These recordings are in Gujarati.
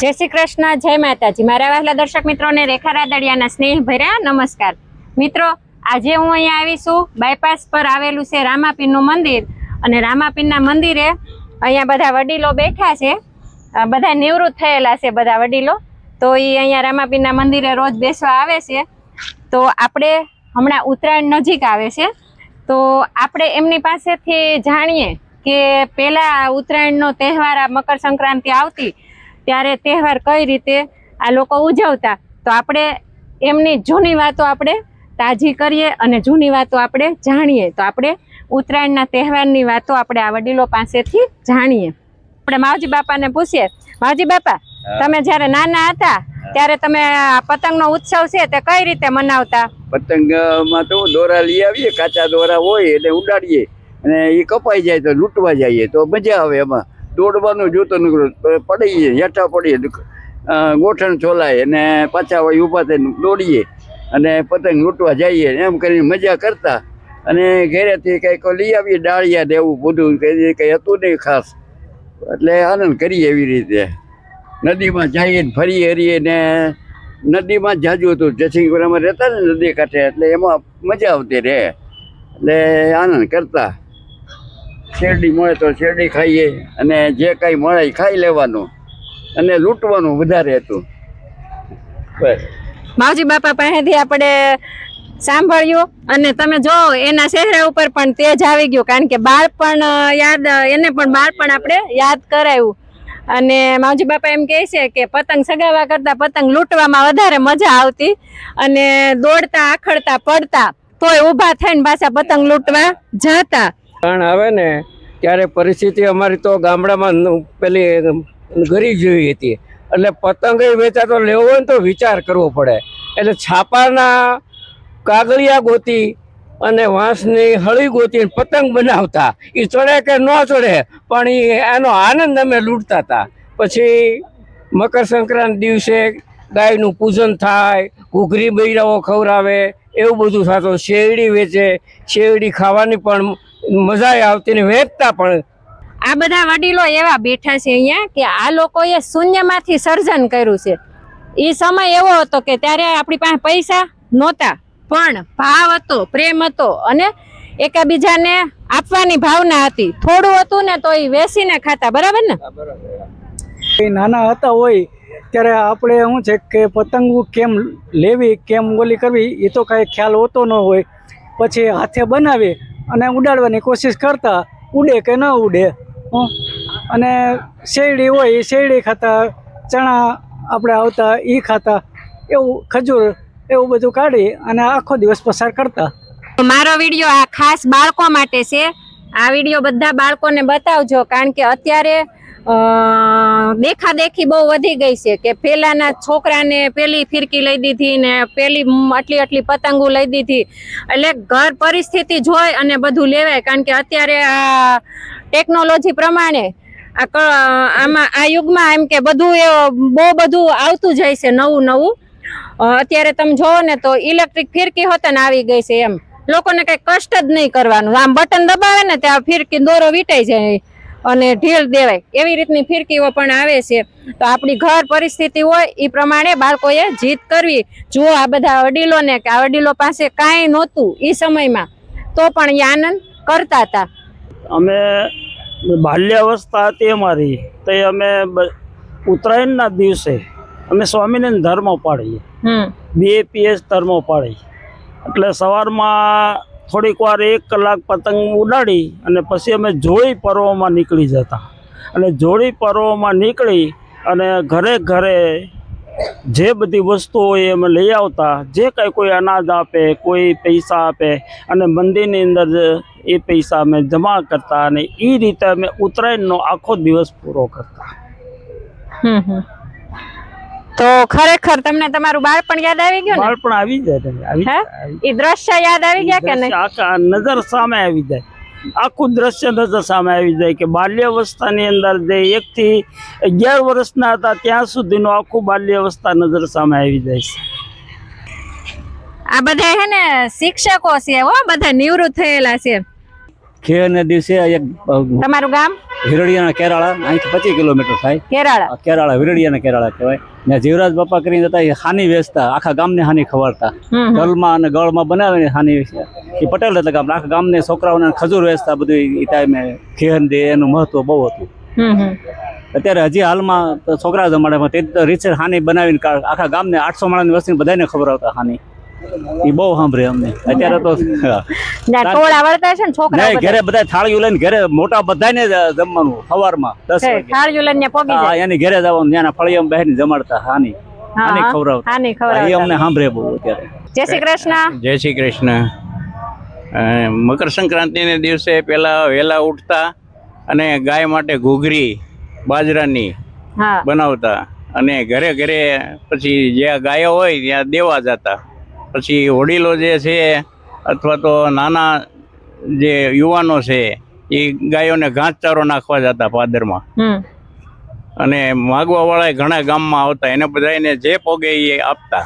જય શ્રી કૃષ્ણ, જય માતાજી. મારા વહેલા દર્શક મિત્રોને રેખા રાદડિયાના સ્નેહ ભર્યા નમસ્કાર. મિત્રો, આજે હું અહીંયા આવી છું. બાયપાસ પર આવેલું છે રામાપીરનું મંદિર. અને રામાપીરના મંદિરે અહીંયા બધા વડીલો બેઠા છે. બધા નિવૃત્ત થયેલા છે બધા વડીલો. તો એ અહીંયા રામાપીરના મંદિરે રોજ બેસવા આવે છે. તો આપણે હમણાં ઉત્તરાયણ નજીક આવે છે. તો આપણે એમની પાસેથી જાણીએ કે પહેલાં ઉત્તરાયણનો તહેવાર આ મકર સંક્રાંતિ આવતી. ત્યારે તહેવાર કઈ રીતે આ લોકો ઉજવતા? તો આપણે એમની જૂની વાતો આપણે તાજી કરીએ અને જૂની વાતો આપણે જાણીએ. તો આપણે ઉત્તરાયણના તહેવારની વાતો આપણે આ વડીલો પાસેથી જાણીએ. આપણે માવજી બાપાને પૂછીએ. માવજી બાપા તમે જ્યારે નાના હતા ત્યારે તમે આ પતંગનો ઉત્સવ છે તે કઈ રીતે મનાવતા? પતંગમાં તો દોરા લઈ આવીએ કાચા દોરા હોય એટલે ઉડાડીએ અને એ કપાઈ જાય તો લૂંટવા જઈએ. તો મજા આવે એમાં. દોડવાનું જોતો નીકળો તો પડીએ હેઠા પડીએ ગોઠણ છોલાય અને પાછા વળી ઊભા થઈને દોડીએ. અને પતંગ લૂંટવા જઈએ. એમ કરીને મજા કરતા. અને ઘરેથી કંઈક લઈ આવીએ, ડાળિયા દેવું બધું કંઈ કંઈ હતું નહીં ખાસ. એટલે આનંદ કરીએ એવી રીતે. નદીમાં જઈએ ને ફરી હરીએ ને નદીમાં જ જાજુ હતું. જસિંગપુરામાં રહેતા ને નદી કાંઠે. એટલે એમાં મજા આવતી રહે. એટલે આનંદ કરતા. શેરડી મળે તો શેરડી ખાઈએ અને જે કાંઈ મળે એ ખાઈ લેવાનું અને લૂંટવાનું વધારે હતું. બસ. માવજી બાપા પાસેથી આપણે સાંભળ્યું અને તમે જો એના ચહેરા ઉપર પણ તેજ આવી ગયું કારણ કે બાળપણ યાદ, એને પણ બાળપણ આપણે યાદ કરાવ્યું અને માવજી બાપા એમ કહે છે કે પતંગ સગાવા કરતા પતંગ લૂંટવામાં વધારે મજા આવતી અને દોડતા, આખડતા, પડતા તોય ઊભા થઈને પાછા પતંગ લૂંટવા જતા. કારણ આવે ને, ત્યારે પરિસ્થિતિ અમારી તો ગામડામાં પેલી, ગરી જેવી હતી. એટલે પતંગ વેચાતો લેવો હોય ને તો વિચાર કરવો પડે. એટલે છાપાના કાગળિયા ગોતી અને વાંસની હળી ગોતી પતંગ બનાવતા. એ ચડે કે ન ચડે, પણ એ એનો આનંદ અમે લૂંટતા હતા. પછી મકર સંક્રાંતિ દિવસે ગાયનું પૂજન થાય, ઘૂઘરી બૈરાઓ ખવડાવે, એવું બધું થતું. શેરડી વેચે, શેરડી ખાવાની પણ મજા આવતી ને વેચતા પણ. આ બધા વડીલો એવા બેઠા છે અહીંયા કે આ લોકોએ શૂન્યમાંથી સર્જન કર્યું છે. એ સમય એવો હતો કે ત્યારે આપણી પાસે પૈસા નહોતા પણ ભાવ હતો પ્રેમ હતો અને એકાબીજાને આપવાની ભાવના હતી. થોડું હતું ને તો એ વેસીને ખાતા બરાબર ને? એ નાના હતા હોય ત્યારે આપણે શું છે કે પતંગો કેમ લેવી કેમ ઓલી કરવી એ તો કાંઈ ખ્યાલ હોતો ન હોય. પછી હાથે બનાવી અને ઉડાડવાની કોશિશ કરતા ઉડે કે ન ઉડે. અને શેરડી હોય, એ શેરડી ખાતા, ચણા આપણે આવતા એ ખાતા, એવું ખજૂર, એવું બધું કાઢી અને આખો દિવસ પસાર કરતા મારો વીડિયો આ ખાસ બાળકો માટે છે આ વીડિયો બધા બાળકોને બતાવજો, કારણ કે અત્યારે અ, દેખાદેખી બહુ વધી ગઈ છે કે પેલાના છોકરાને પેલી ફિરકી લઈ દીધી ને પેલી આટલી આટલી પતંગો લઈ દીધી. એટલે ઘર પરિસ્થિતિ જોઈ અને બધું લેવાય. કારણ કે અત્યારે આ ટેકનોલોજી પ્રમાણે આમાં આ યુગમાં એમ કે બધું એ બહુ બધું આવતું જાય છે નવું નવું. અત્યારે તમે જોવો ને તો ઇલેક્ટ્રિક ફિરકી હોતન આવી ગઈ છે એમ. લોકોને કઈ કષ્ટ જ નહીં કરવાનું. આમ બટન દબાવે ને ત્યાં ફિરકી દોરો વીટાઈ જાય. અને ઢીલ દેવાય. એવી રીતની ફિરકીઓ પણ આવે છે. તો આપણી ઘર પરિસ્થિતિ હોય એ પ્રમાણે બાળકોએ જીત કરવી. જુઓ આ બધા વડીલોને કે આ વડીલો પાસે કાંઈ નહોતું એ સમયમાં તો પણ એ આનંદ કરતા હતા. અમે બાલ્યાવસ્થા હતી અમારી તે અમે ઉત્તરાયણના દિવસે અમે સ્વામીને ધર્મ પાડીએ. બે પીએસ ધર્મ પાડી એટલે સવારમાં થોડીક વાર એક કલાક પતંગ ઉડાડી અને પછી અમે જોડી પર્વમાં નીકળી જતા. અને જોડી પર્વમાં નીકળી અને ઘરે ઘરે જે બધી વસ્તુઓ એ અમે લઈ આવતા, જે કાંઈ કોઈ અનાજ આપે, કોઈ પૈસા આપે, અને મંદિરની અંદર એ પૈસા અમે જમા કરતા અને એ રીતે અમે ઉત્તરાયણનો આખો દિવસ પૂરો કરતા. હમ હમ. તો ખરેખર તમને તમારું બાળપણ યાદ આવી ગયું ને? બાળપણ આવી જાય આવી એ દ્રશ્ય યાદ આવી ગયા કે નહીં? આખા નજર સામે આવી જાય. આખું દ્રશ્ય નજર સામે આવી જાય કે બાલ્યાવસ્થાની અંદર જે એકથી અગિયાર વર્ષના હતા ત્યાં સુધીનું આખું બાલ્યાવસ્થા નજર સામે આવી જાય છે. આ બધા હે ને શિક્ષકો છે હો બધા નિવૃત્ત થયેલા છે. ખેરના દિવસે એક તમારું ગામ? હિરડિયાના કેરાળા અહીંથી પચીસ કિલોમીટર થાય. કેરાળા? કેરાળા હિરડિયાના કેરાળા કહેવાય. ને જીવરાજ બાપા કરીને જતા એ હાની વેચતા આખા ગામને હાની ખવાડતા. ગળમાં અને ગળમાં બનાવીને હાની એ પટેલ હતા ગામ આખા ગામને છોકરાઓને ખજૂર વેચતા બધું એ ટાઈમે ખેર દે એનું મહત્વ બહુ હતું. અત્યારે હજી હાલમાં છોકરા જમાડે તે રીતસર હાની બનાવીને આખા ગામને આઠસો માણસની વસ્તીને બધાને ખબર આવતા હાની. એ બહુ સાંભળે અમને. અત્યારે તો ટોળા વળતા છે ને છોકરા ઘરે બધા થાળીઓ લઈને ઘરે મોટા બધાને જમવાનું સવારમાં દસ થાળીઓ લઈને પગી જાય. એની ઘરે જવાનું ત્યાંના ફળિયામાં બહેન જમાડતા હાની. હાની હા. ખવડાવતા. હાની હા, એ અમને સાંભળે બહુ અત્યારે. જય શ્રી કૃષ્ણ. જય શ્રી કૃષ્ણ. મકર સંક્રાંતિને દિવસે પહેલા વહેલા ઉઠતા અને ગાય માટે ઘૂઘરી બાજરાની બનાવતા અને ઘરે ઘરે પછી જ્યાં ગાયો હોય ત્યાં દેવા જતા. પછી વડીલો જે છે અથવા તો નાના જે યુવાનો છે એ ગાયોને ઘાસચારો નાખવા જતા પાદરમાં. હમ. અને માગવાવાળા ઘણા ગામમાં આવતા એને બધાને જે પોગે એ આપતા.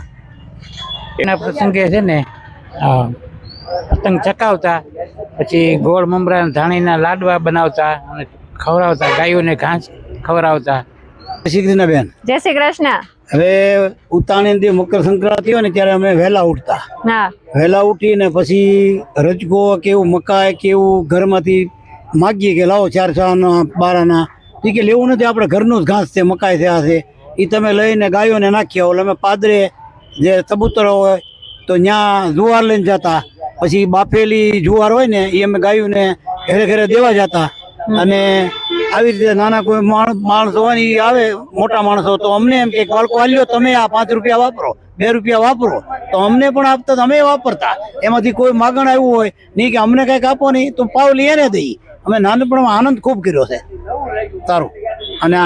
એના પ્રસંગે છે ને આ પતંગ ચકાવતા પછી ગોળ મમરા ધાણીના લાડવા બનાવતા અને ખવડાવતા ગાયોને ઘાસ ખવડાવતા. શ્રી કૃષ્ણબેન જય શ્રી કૃષ્ણ. હવે ઉતાણી મકર સંક્રાંતિ હોય ને ત્યારે અમે વહેલા ઉઠતા. વહેલા ઉઠીને પછી રજકો કેવું મકાઈ કેવું ઘરમાંથી માગીએ કે લાવો ચાર છના બારાના. એ કે લેવું નથી આપણે ઘરનું જ ઘાસ છે મકાઈ છે આ છે. એ તમે લઈને ગાયોને નાખ્યા એટલે અમે પાદરે જે તબૂતરો હોય તો ત્યાં જુવાર લઈને જતા. પછી બાફેલી જુવાર હોય ને એ અમે ગાયોને ઘરે ઘરે દેવા જતા. અને આવી રીતે નાના કોઈ માણ- માણસો આવે મોટા માણસો તો અમને એમ કે બાળકો આલ્યો તમે આ પાંચ રૂપિયા વાપરો બે રૂપિયા વાપરો. તો અમને પણ આપતા અમે વાપરતા. એમાંથી કોઈ માગણ આવ્યું હોય નહીં કે અમને કંઈક આપો નહીં તો પાવલી એને દઈ. અમે નાનપણમાં આનંદ ખૂબ કર્યો છે. સારું. અને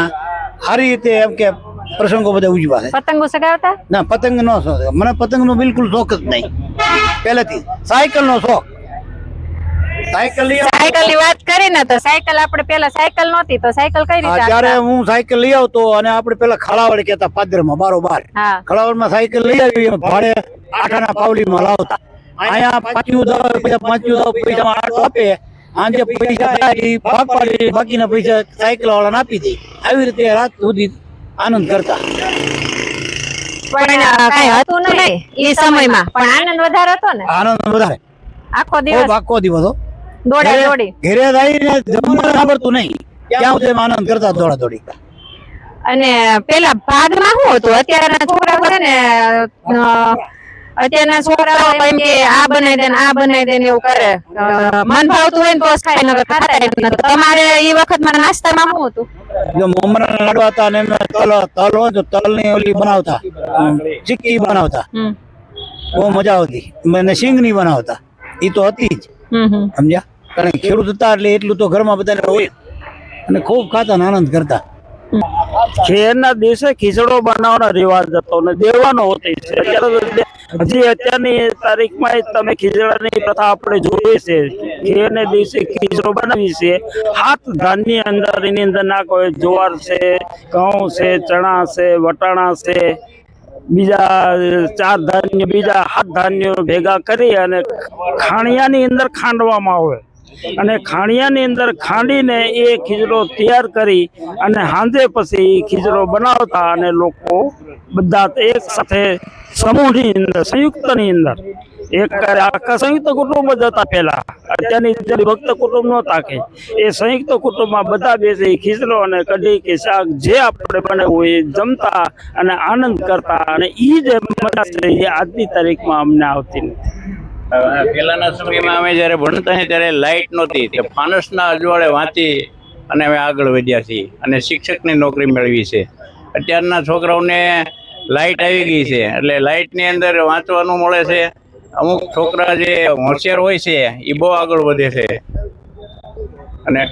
સારી રીતે એમ કે પ્રસંગો બધા ઉજવા છે. પતંગો સગાવતા? ના પતંગ નો શોખ. મને પતંગનો બિલકુલ શોખ જ નહીં. પહેલેથી. સાયકલનો શોખ. સાયકલ સાયકલની વાત કરી ને તો સાયકલ આપણે પેલા સાયકલ નહોતી તો સાયકલ કઈ રીતે ત્યારે હું સાયકલ લઈ આવતો અને આપણે પેલા ખળાવડ કહેતા પાદરમાં બારોબાર. હા. ખળાવડમાં સાયકલ લઈ આવી ભાડે આઠાના પાવલીમાં લાવતા. અહીંયા પાંચયું દાવ પૈસા પાંચયું દાવ પૈસામાં આઠો આપે. આંજે પૈસા ભાગ પાડી બાકીના પૈસા સાયકલ વાળાને આપી દે. આવી રીતે રાત સુધી આનંદ કરતા. પણ કઈ હતું નહીં એ સમયમાં. પણ આનંદ વધારે હતો ને? આનંદ વધારે. આખો દિવસ? આખો દિવસ. દોડા દોડી. ઘરે રહીને જમવાનું આવડતું નહીં. ક્યાં સુધી આનંદ કરતા દોડા દોડી. અને પેલા ભાગમાં શું હતું? અત્યારના છોકરા છે ને અત્યારના છોકરાઓ એમ કે આ બનાવી દે આ બનાવી દે ને એવું કરે. મન ભાવતું હોય ને તો ખાય નકર ખાતા તમારે એ વખતમાં નાસ્તામાં શું હતું? જો મમરાના લાડવા હતા અને તલ તલ હોય તો તલની ઓલી બનાવતા. ચીક્કી બનાવતા. બહુ મજા આવતી. મને સિંગની બનાવતા. એ તો હતી જ. સમજ્યા? કારણ કે ખેડૂત હતા એટલે એટલું તો ઘરમાં બધાને હોય. અને ખૂબ ખાતા આનંદ કરતા. ખેરના દિવસે ખીચડો બનાવવાનો રિવાજ હતો ને દેવાનો હોતી હજી અત્યારની તારીખમાં તમે ખીચડાની પ્રથા આપણે જોઈએ છે ખેરને દિવસે ખીચડો બનાવી છે. હાથ ધાનની અંદર, એની અંદર નાખો કોઈ જુવાર છે, ઘઉં છે, ચણા છે, વટાણા છે, બીજા ચાર ધાન્ય, બીજા હાથ ધાન્યો ભેગા કરી અને ખાણિયાની અંદર ખાંડવામાં આવે. અને ખાણિયાની અંદર ખાંડીને એ ખીચડો તૈયાર કરી અને સાંજે પછી ખીચડો બનાવતા અને લોકો બધા એક સાથે સમૂહની અંદર, સંયુક્તની અંદર. એક આખા સંયુક્ત કુટુંબ જ હતા પહેલા. અત્યારની ભક્ત કુટુંબ નહોતા કે. એ સંયુક્ત કુટુંબમાં બધા બેસી ખીચડો અને કઢી કે શાક જે આપણે બનાવ્યું હોય એ જમતા અને આનંદ કરતા અને એ જે મજા છે એ આજની તારીખમાં અમને આવતી નથી. પહેલાના સમયમાં અમે જ્યારે ભણતા ત્યારે લાઇટ નહોતી. તે ફાનસના અજવાળે વાંચી અને અમે આગળ વધ્યા છીએ. અને શિક્ષકની નોકરી મેળવી છે. અત્યારના છોકરાઓને લાઇટ આવી ગઈ છે. એટલે લાઇટની અંદર વાંચવાનું મળે છે. અમુક છોકરા જે હોશિયાર હોય છે એ બહુ આગળ વધે છે. અને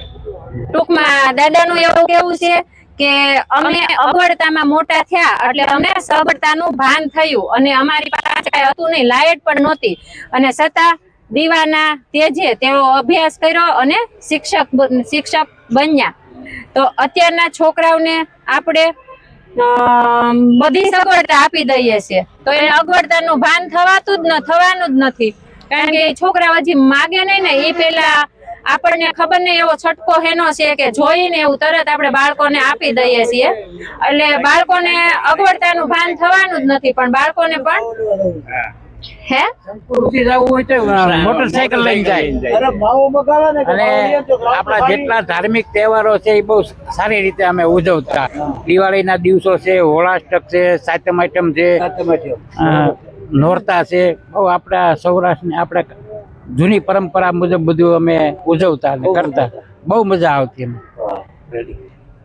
ટૂંકમાં દાદાનું એવું કેવું છે કે અમે અગવડતામાં મોટા થયા એટલે અમને સબળતાનું ભાન થયું અને અમારી પાસે કઈ હતું નહીં લાયટ પણ નહોતી. અને છતાં દીવાના તેજે તેઓ અભ્યાસ કર્યો અને શિક્ષક શિક્ષક બન્યા. તો અત્યારના છોકરાઓને આપણે બધી સગવડતા આપી દઈએ છીએ. તો એને અગવડતાનું ભાન થવાતું જ ન થવાનું જ નથી. કારણ કે એ છોકરા હજી માગે નહીં ને એ પેલા આપણને ખબર નહીં એવો છટકો હેનો છે કે જોઈને એવું તરત આપણે બાળકોને આપી દઈએ છીએ. એટલે બાળકોને અગવડતાનું ભાન થવાનું જ નથી પણ બાળકોને પણ હે? મોટરસાયકલ લઈને જાય. અને આપણા જેટલા ધાર્મિક તહેવારો છે એ બહુ સારી રીતે અમે ઉજવતા. દિવાળીના દિવસો છે હોળાષ્ટક છે સાતમ આઈટમ છે નોરતા છે. બહુ આપણા સૌરાષ્ટ્રની આપણે જૂની પરંપરા મુજબ બધું અમે ઉજવતા અને કરતા. બહુ મજા આવતી એમ.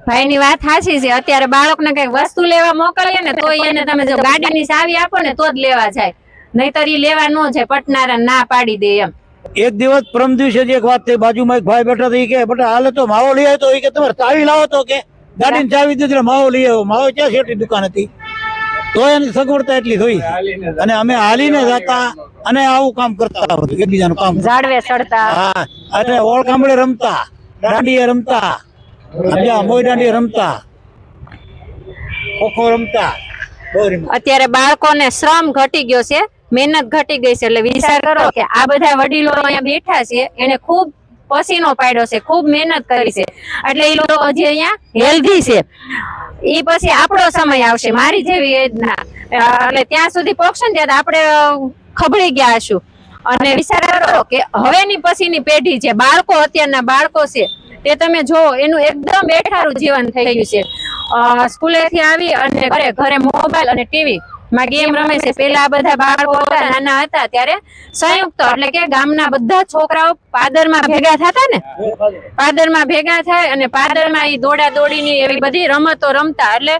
ભાઈની વાત સાચી છે. અત્યારે બાળકને કઈ વસ્તુ લેવા મોકલીએ ને તો એને તમે જો ગાડીની ચાવી આપો ને તો જ લેવા જાય. નહીતર ઈ લેવા ન છે પટનારા ના પાડી દે એમ. એક દિવસ પરમ દિવસે જ એક વાત થઈ. બાજુમાં એક ભાઈ બેઠા થઈ કે બેટા હાલે તો માવો લઈ આવ્યો તો. કે તમારે ચાવી લાવો તો કે. ગાડીની ચાવી દીધી માવો લઈ આવ્યો. માવો ક્યાં છેટી દુકાન હતી? તો એની સગવડતા એટલી થઈ. અને અમે હાલીને જતા અને આવું કામ કરતા બધું એકબીજાનું કામ ઝાડવે ચડતા. હા અને ઓળખામડે રમતા દાંડીએ રમતા સમજ્યા? મોઈ દાંડીએ રમતા ખોખો રમતા. અત્યારે બાળકોને શ્રમ ઘટી ગયો છે મહેનત ઘટી ગઈ છે એટલે વિચાર કરો કે આ બધા વડીલો અહીંયા બેઠા છે એને ખૂબ પસીનો પાડ્યો છે ખૂબ મહેનત કરી છે. એટલે એ લોકો હજી અહીંયા હેલ્ધી છે. એ પછી આપણો સમય આવશે મારી જેવી એજના એટલે ત્યાં સુધી પહોંચશે ને ત્યારે આપણે અ, ખબડી ગયા છું અને વિચાર કે હવેની પછીની પેઢી છે બાળકો અત્યારના બાળકો છે તે તમે જો એનું એકદમ બેઠારું જીવન થઈ ગયું છે. સ્કૂલેથી આવી અને ઘરે ઘરે મોબાઈલ અને ટીવી ગેમ રમે છે. પેલા બધા બાળકો હતા, નાના હતા ત્યારે સંયુક્ત, એટલે કે ગામના બધા છોકરાઓ પાદરમાં ભેગા થતા ને. પાદરમાં ભેગા થાય અને પાદરમાં એ દોડા દોડીની એવી બધી રમતો રમતા. એટલે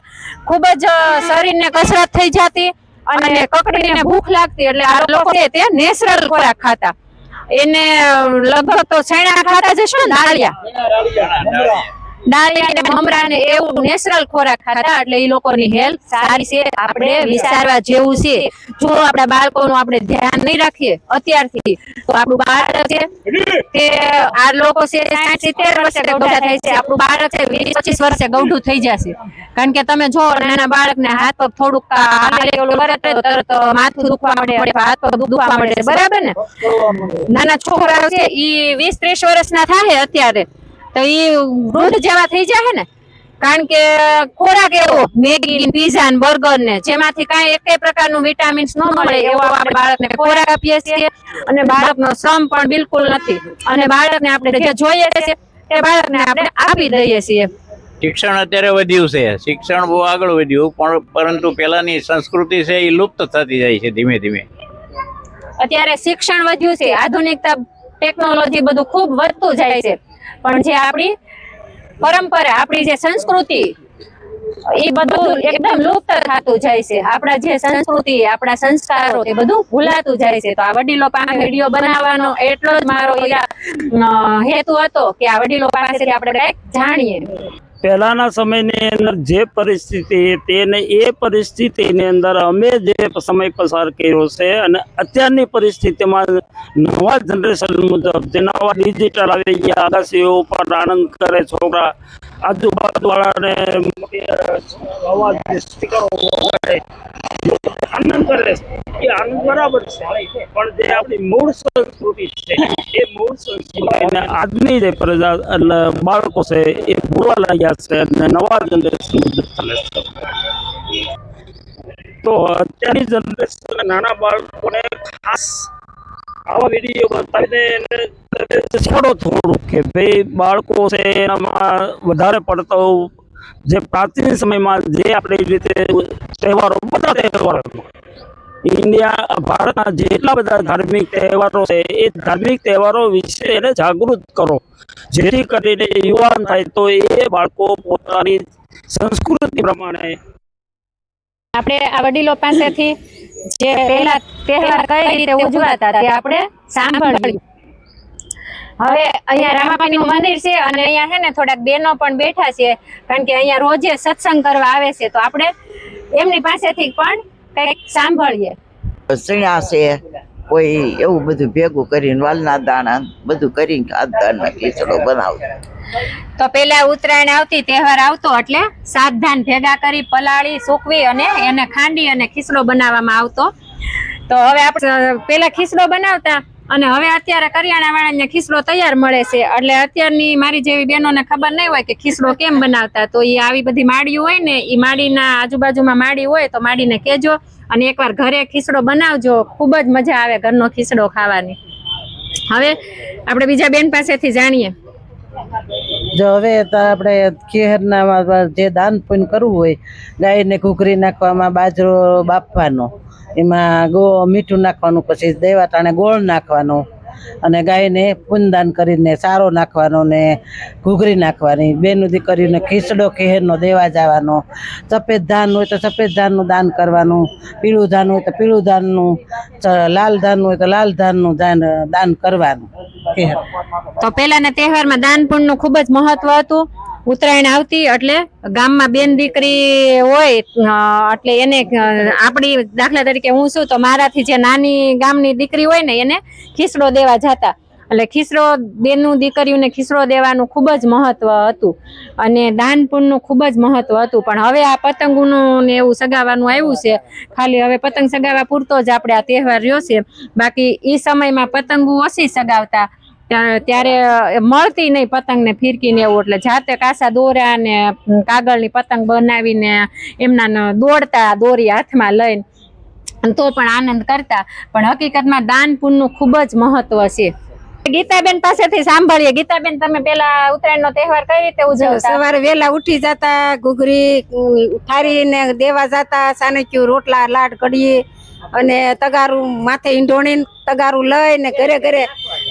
ખૂબ જ શરીર શરીરને કસરત થઈ જતી અને કકડીને ભૂખ લાગતી. એટલે આ લોકો તે નેચરલ ખોરાક ખાતા. એને લગભગ તો છેણા ખાતા જ હશો ને દાળિયા મમરા ને એવું નેચરલ ખોરાક ખાતા એટલે એ લોકોની હેલ્થ સારી છે. આપણે વિચારવા જેવું છે. જો આપણા બાળકોનું આપણે ધ્યાન નહીં રાખીએ અત્યારથી, તો આપણું બાળક છે તે આ લોકો છે સાઠ સિત્તેર વર્ષે ગૌઢા થાય છે. આપણું બાળક છે વીસ પચીસ વર્ષે ગૌઢું થઈ જશે. કારણ કે તમે જો નાના બાળકને હાથ પગ થોડુંક તરત માથું દુખવા માંડે હાથ પગ દુખવા માંડે. બરાબર ને? નાના છોકરા છે ઈ વીસ ત્રીસ વર્ષના થાય અત્યારે. તો એ વૃદ્ધ જેવા થઈ જાય ને? કારણ કે ખોરાક એવો મેગી પીઝા ને બર્ગર ને જેમાંથી કાંઈ એક પ્રકારનું વિટામિન્સ ન મળે એવો આપણે બાળકને ખોરાક આપીએ છીએ. અને બાળકનો શ્રમ પણ બિલકુલ નથી. અને બાળકને આપણે જે જોઈએ છે તે બાળકને આપણે આપી દઈએ છીએ. શિક્ષણ અત્યારે વધ્યું છે. શિક્ષણ બહુ આગળ વધ્યું પણ પરંતુ પહેલાની સંસ્કૃતિ છે એ લુપ્ત થતી જાય છે ધીમે ધીમે. અત્યારે શિક્ષણ વધ્યું છે. આધુનિકતા ટેકનોલોજી બધું ખૂબ વધતું જાય છે. પણ જે આપણી પરંપરા, આપણી જે સંસ્કૃતિ, એ બધું એકદમ લુપ્ત થતું જાય છે. આપણા જે સંસ્કૃતિ, આપણા સંસ્કારો, એ બધું ભૂલાતું જાય છે. તો આ વડીલો પાસે વીડિયો બનાવવાનો એટલો જ મારો હેતુ હતો કે આ વડીલો પાસેથી આપણે કંઈક જાણીએ. પહેલાના સમયની અંદર જે પરિસ્થિતિ હતી અને એ પરિસ્થિતિની અંદર અમે જે સમય પસાર કર્યો છે અને અત્યારની પરિસ્થિતિમાં નવા જનરેશન મુજબ જે નવા ડિજિટલ આવી ગયા આગાસીઓ ઉપર આનંદ કરે, છોકરા આજુબાજુવાળાને આનંદ કરે છે. એ આનંદ બરાબર છે. પણ જે આપણી મૂળ સંસ્કૃતિ છે, એ મૂળ સંસ્કૃતિને આજની જે પ્રજા બાળકો છે, એ ભૂલવા લાગ્યા છે નવા જનરેશન ચાલે છે. તો અત્યારની જનરેશન નાના બાળકોને ખાસ આવા વીડિયો બતાવીને એને તમે થોડું કે ભાઈ બાળકો છે એનામાં વધારે પડતો જે પ્રાચીન સમયમાં જે આપણે રીતે તહેવારો, બધા તહેવારો ઇન્ડિયા, ભારતના જેટલા બધા ધાર્મિક તહેવારો છે, એ ધાર્મિક તહેવારો વિશે એને જાગૃત કરો. જેથી કરીને યુવાન થાય તો એ બાળકો પોતાની સંસ્કૃતિ પ્રમાણે આપણે આ વડીલો પાસેથી જે પહેલા તહેવાર કઈ રીતે ઉજવાતા તે આપણે સાંભળ્યું. હવે અહીંયા રામાપીનું મંદિર છે અને અહીંયા છે ને થોડાક બહેનો પણ બેઠા છે. કારણ કે અહીંયા રોજે સત્સંગ કરવા આવે છે. તો આપણે એમની પાસેથી પણ કંઈક સાંભળીએ. સીણા છે કોઈ એવું બધું ભેગું કરીને વાલના દાણા બધું કરીને આ દાળના ખીચડો બનાવતો તો પેલા ઉત્તરાયણ આવતી તહેવાર આવતો એટલે સાત ધાન ભેગા કરી પલાળી સૂકવી અને એને ખાંડી અને ખીસડો બનાવવામાં આવતો. તો હવે આપણે પેલા ખીસડો બનાવતા અને હવે અત્યારે કરિયાણા વાળાને ખીસડો તૈયાર મળે છે. એટલે અત્યારની મારી જેવી બહેનોને ખબર નહીં હોય કે ખીસડો કેમ બનાવતા. તો એ આવી બધી માડી હોય ને એ માડીના આજુબાજુમાં માડી હોય તો માડીને કહેજો અને એકવાર ઘરે ખીસડો બનાવજો. ખૂબ જ મજા આવે ઘરનો ખીસડો ખાવાની. હવે આપણે બીજા બેન પાસેથી જાણીએ. જો હવે આપણે ખેરના જે દાન પૂન કરવું હોય ગાયને ઘૂઘરી નાખવામાં બાજરો બાફવાનો. એમાં ગો મીઠું નાખવાનું, પછી દેવા ટાણે ગોળ નાખવાનો, અને ગાયને પૂનદાન કરીને સારો નાખવાનો ને ઘૂઘરી નાખવાની. બેનું દીકરીને ખીસડો ખેરનો દેવા જવાનો. સફેદ ધાન હોય તો સફેદ ધાનનું દાન કરવાનું, પીળું ધાન હોય તો પીળું ધાનનું લાલ ધાન હોય તો લાલ ધાનનું દાન દાન કરવાનું. તો પહેલાના તહેવારમાં દાન પુણ્યનું ખૂબ જ મહત્વ હતું. ઉત્તરાયણ આવતી એટલે ગામમાં બેન દીકરી હોય એટલે એને આપણી દાખલા તરીકે હું છું, તો મારાથી જે નાની ગામની દીકરી હોય ને, એને ખીસડો દેવા જતા. એટલે ખીસડો બેનનું દીકરીઓને ખીસડો દેવાનું ખૂબ જ મહત્વ હતું. અને દાન પુણનું ખૂબ જ મહત્વ હતું. પણ હવે આ પતંગોનું ને એવું સગાવાનું આવ્યું છે. ખાલી હવે પતંગ સગાવવા પૂરતો જ આપણે આ તહેવાર રહ્યો છે. બાકી એ સમયમાં પતંગો ઓછી સગાવતા. ત્યારે મળતી નહીં પતંગ ને ફિરકી એવું, એટલે જાતે કાસા દોરા ને કાગળની પતંગ બનાવીને એમના દોડતા દોરી હાથમાં લઈને તો પણ આનંદ કરતા. પણ હકીકતમાં દાન પુણ્યનું ખૂબ જ મહત્વ છે. ગીતાબેન પાસેથી સાંભળીએ. ગીતાબેન, તમે પેલા ઉત્તરાયણ નો તહેવાર કઈ રીતે ઉજવતા? સવારે વેલા ઉઠી જતા, ઘૂઘરી ઠારીને દેવા જતા, સાનેક્યું રોટલા લાડ કઢીએ. અને તગારું માથે ઈંઢોણીને તગારું લઈને ઘરે ઘરે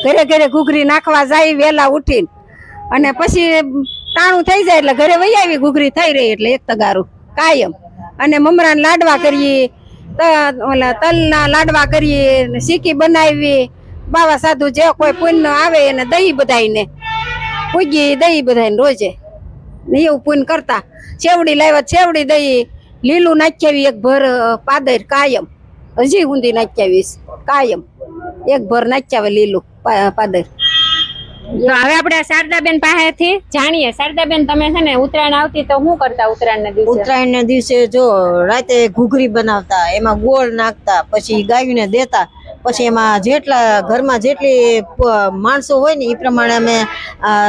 ઘરે ઘરે ઘૂઘરી નાખવા જાય વેલા ઉઠીને. અને પછી ટાણું થઈ જાય એટલે ઘરે વહી આવી, ઘૂઘરી થઈ રહી એટલે એક તગારું કાયમ. અને મમરાને લાડવા કરીએ ઓલા તલના લાડવા કરીએ શીકી બનાવી. બાવા સાધુ જે કોઈ પુણ્ય આવે એને દહીં બધાયને. પૂગી દહીં બધાઈને રોજે. એવું પૂન કરતા. છેવડી લાવ્યા, છેવડી દહીં લીલું નાખી એક ભર પાદર કાયમ. હજી ઊંધી નાખ્યાવીશ. કાયમ. એક ભર નાખ્યાવે લીલું પાદર. તો હવે આપણે શારદાબેન પાસેથી જાણીએ. શારદાબેન તમે છે ને ઉત્તરાયણ આવતી તો શું કરતા ઉત્તરાયણ ના દિવસે? ઉત્તરાયણ ના દિવસે જો રાતે ઘૂઘરી બનાવતા એમાં ગોળ નાખતા પછી ગાયને દેતા પછી એમાં જેટલા ઘરમાં જેટલી માણસો હોય ને એ પ્રમાણે અમે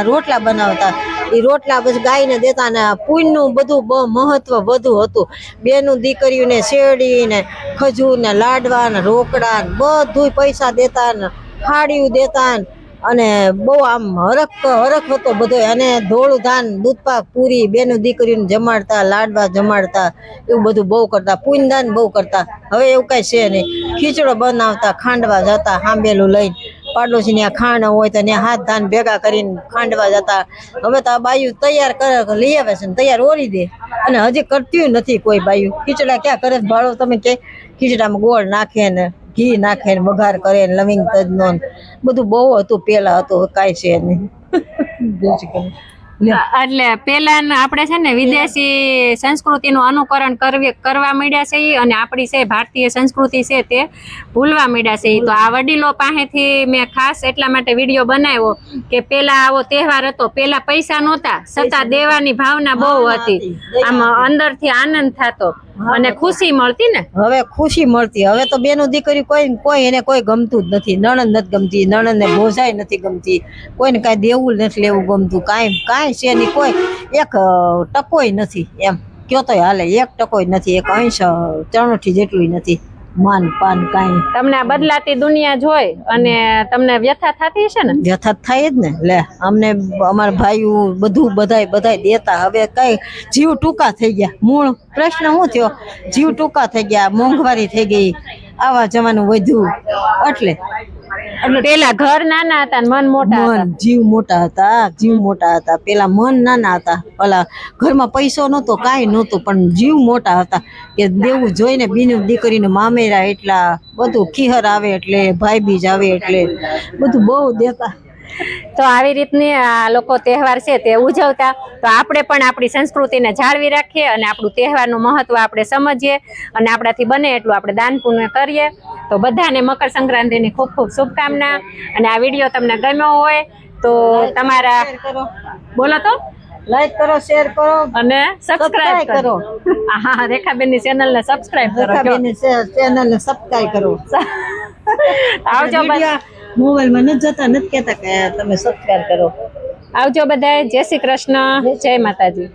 રોટલા બનાવતા. એ રોટલા પછી ગાયને દેતા ને પૂનનું બધું બહુ મહત્વ વધુ હતું. બેનું દીકરીઓને શેરડીને, ખજૂરને લાડવા ને રોકડા ને બધું પૈસા દેતા ને ફાળિયું દેતા ને અને બહુ આમ હરખ હરખ હતો બધો. અને ધોળું ધાન, દૂધપાક, પૂરી, બેનું દીકરીને જમાડતા, લાડવા જમાડતા, એવું બધું બહુ કરતા. પૂનદાન બહુ કરતા. હવે એવું કાંઈ છે નહીં. ખીચડો બનાવતા, ખાંડવા જતા, હાંબેલું લઈને. પાડોશીને આ ખાંડ હોય તો ત્યાં હાથ ધાન ભેગા કરીને ખાંડવા જતા. હવે તો આ બાયું તૈયાર કરે, લઈ આવે છે તૈયાર ઓરી દે. અને હજી કરતી નથી કોઈ બાયું. ખીચડા ક્યાં કરે ભાડો તમે કે ખીચડામાં ગોળ નાખે ને ઘી નાખે ને વઘાર કરે ને લવિંગ તજનો બધું બહુ હતું પેલા હતું, કાંઈ છે નહીં. એટલે પેલા આપણે છે ને વિદેશી સંસ્કૃતિનું અનુકરણ કરવી માંડ્યા છે અને આપણી છે ભારતીય સંસ્કૃતિ છે તે ભૂલવા માંડ્યા છે. તો આ વડીલો પાસેથી મેં ખાસ એટલા માટે વીડિયો બનાવ્યો કે પેલા આવો તહેવાર હતો પેલા પૈસા નહોતા છતાં દેવાની ભાવના બહુ હતી. આમ અંદરથી આનંદ થતો અને ખુશી મળતી ને? હવે ખુશી મળતી. હવે તો બેનું દીકરી કોઈ કોઈ એને કોઈ ગમતું જ નથી. નણંદ નથી ગમતી નણંદને ભોજાય નથી ગમતી. કોઈને કાંઈ દેવું નથી લેવું ગમતું. કાંઈ કાંઈ છે નહીં કોઈ એક ટકોય નથી એમ. કયો તોય હાલે એક ટકોય નથી એક અંશ ચરણઠી જેટલું નથી. માન પાન કાંઈ. તમને આ બદલાતી દુનિયા જોઈ અને તમને વ્યથા થતી છે ને? વ્યથા થાય જ ને. લે અમને અમારા ભાઈઓ બધું બધાય બધાય દેતા. હવે કઈ જીવ ટૂંકા થઈ ગયા. મૂળ પ્રશ્ન શું થયો? જીવ ટૂંકા થઈ ગયા મોંઘવારી થઈ ગઈ. આવા જવાનું વધ્યું. એટલે પેલા ઘર નાના હતા મન મોટા મન જીવ મોટા હતા જીવ મોટા હતા. પેલા મન નાના હતા. ઓલા ઘરમાં પૈસો નહોતો કાંઈ નહોતું પણ જીવ મોટા હતા. કે દેવું જોઈને બીનું દીકરીને મામેરા એટલા બધું ખીહર આવે એટલે ભાઈ બીજ આવે એટલે બધું બહુ દેતા. તો આવી રીતની આ લોકો તહેવાર છે તે ઉજવતા. તો આપણે પણ આપણી સંસ્કૃતિને જાળવી રાખીએ અને આપણું તહેવારનું મહત્વ આપણે સમજીએ અને આપણાથી બને એટલું આપણે દાન પુણ્ય કરીએ. તો બધાને મકર સંક્રાંતિની ખૂબ ખૂબ શુભકામના અને આ વીડિયો તમને ગમ્યો હોય તો તમારા બોલો તો. લાઈક કરો શેર કરો. અને સબસ્ક્રાઇબ કરો. હા હા રેખાબેનની ચેનલને સબસ્ક્રાઇબ કરો. રેખાબેનની ચેનલને સબસ્ક્રાઇબ કરો. આવજો બધા મોબાઈલમાં નથી જતા, નથી કહેતા કે તમે સત્કાર કરો. આવજો બધા જય શ્રી કૃષ્ણ. જય માતાજી.